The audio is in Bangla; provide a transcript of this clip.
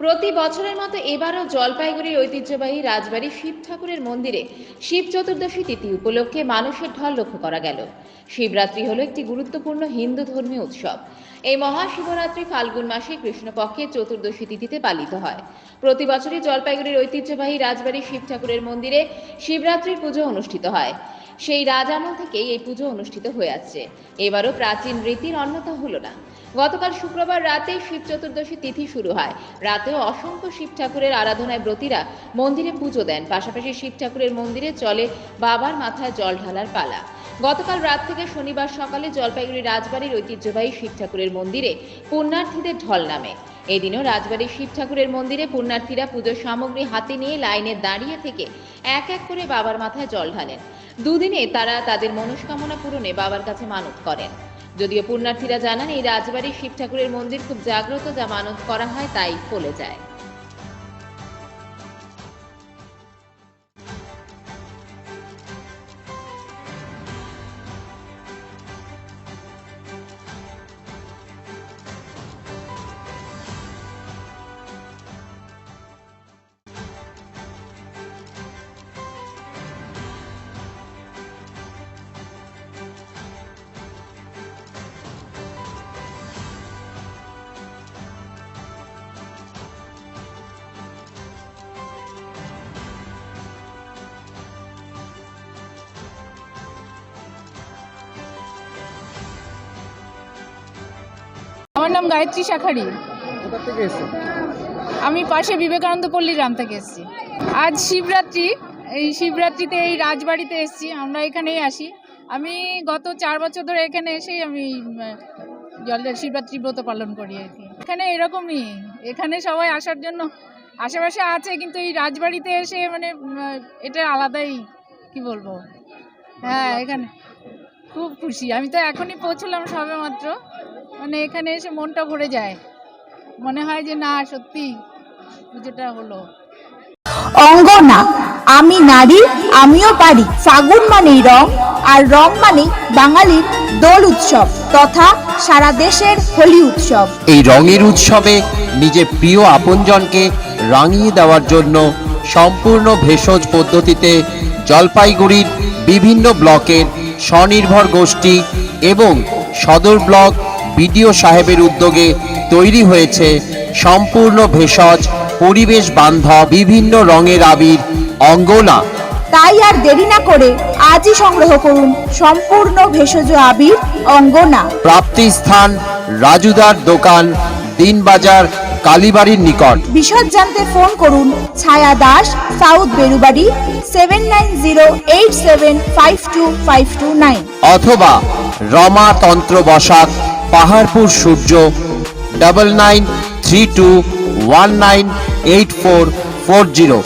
প্রতি বছরের মতো এবারও জলপাইগুড়ির ঐতিহ্যবাহী রাজবাড়ী শিব ঠাকুরের মন্দিরে শিব চতুর্দশী তিথি উপলক্ষে মানুষের ঢল লক্ষ্য করা গেল। শিবরাত্রি হলো একটি গুরুত্বপূর্ণ হিন্দু ধর্মীয় উৎসব। এই মহাশিবরাত্রি ফাল্গুন মাসে কৃষ্ণপক্ষের চতুর্দশী তিথিতে পালিত হয়। প্রতি বছরই জলপাইগুড়ির ঐতিহ্যবাহী রাজবাড়ী শিব ঠাকুরের মন্দিরে শিবরাত্রির পুজো অনুষ্ঠিত হয়। সেই রাজামল থেকেই এই পুজো অনুষ্ঠিত হয়ে আসছে। এবারও প্রাচীন রীতির অন্যতা হলো না। গতকাল শুক্রবার রাতে শিব চতুর্দশী তিথি শুরু হয়। রাতেও অসংখ্য শিব ঠাকুরের আরাধনায় ব্রতীরা মন্দিরে পুজো দেন। পাশাপাশি শিব ঠাকুরের মন্দিরে চলে বাবার মাথায় জল ঢালার পালা। গতকাল রাত থেকে শনিবার সকালে জলপাইগুড়ি রাজবাড়ির ঐতিহ্যবাহী শিব ঠাকুরের মন্দিরে পুণ্যার্থীদের ঢল নামে। এদিনও রাজবাড়ির শিব ঠাকুরের মন্দিরে পুণ্যার্থীরা পুজোর সামগ্রী হাতে নিয়ে লাইনে দাঁড়িয়ে থেকে এক এক করে বাবার মাথায় জল ঢালেন। দুদিনে তারা তাদের মনস্কামনা পূরণে বাবার কাছে মানত করেন। যদিও পুণ্যার্থীরা জানান, এই রাজবাড়ির শিব ঠাকুরের মন্দির খুব জাগ্রত, যা মানত করা হয়, তাই ফলে যায়। আমার নাম গায়ত্রী শাখারি। আমি পাশে বিবেকানন্দ পল্লী গ্রাম থেকে এসেছি। আজ শিবরাত্রি এই শিবরাত্রিতে এই রাজবাড়িতে এসেছি আমরা এখানেই আসি। আমি গত চার বছর ধরে এখানে এসেই আমি জলের শিবরাত্রি ব্রত পালন করি আর কি। এখানে এরকমই এখানে সবাই আসার জন্য আশেপাশে আছে কিন্তু এই রাজবাড়িতে এসে মানে এটা আলাদাই কি বলব? হ্যাঁ এখানে খুব খুশি। আমি তো এখনই পৌঁছলাম সবে মাত্র। মানে এখানে এসে মনটা ভরে যায়। মনে হয় যে না সত্যি পুজোটা হলো। অঙ্গনা আমি নারী আমিও পারি। ফাগুন মানেই রং আর রং মানেই বাঙালির দোল উৎসব তথা সারা দেশের হোলি উৎসব। এই রঙের উৎসবে নিজের প্রিয় আপনজনকে রাঙিয়ে দেওয়ার জন্য সম্পূর্ণ ভেষজ পদ্ধতিতে জলপাইগুড়ির বিভিন্ন ব্লকের স্বনির্ভর গোষ্ঠী এবং সদর ব্লক বিডিও সাহেবের উদ্যোগে তৈরি হয়েছে সম্পূর্ণ ভেষজ পরিবেশ বান্ধব বিভিন্ন রঙের আবির অঙ্গনা। তাই আর দেরি না করে আজই সংগ্রহ করুন সম্পূর্ণ ভেষজ আবির অঙ্গনা। প্রাপ্তি স্থান রাজুদার দোকান দিনবাজার কালীবাড়ির নিকট। বিশদ জানতে ফোন করুন Chhaya Das south Berubari seven nine zero eight seven five two five two nine. অথবা Rama Tantra Basak Paharpur Surya double nine three two one nine eight four four zero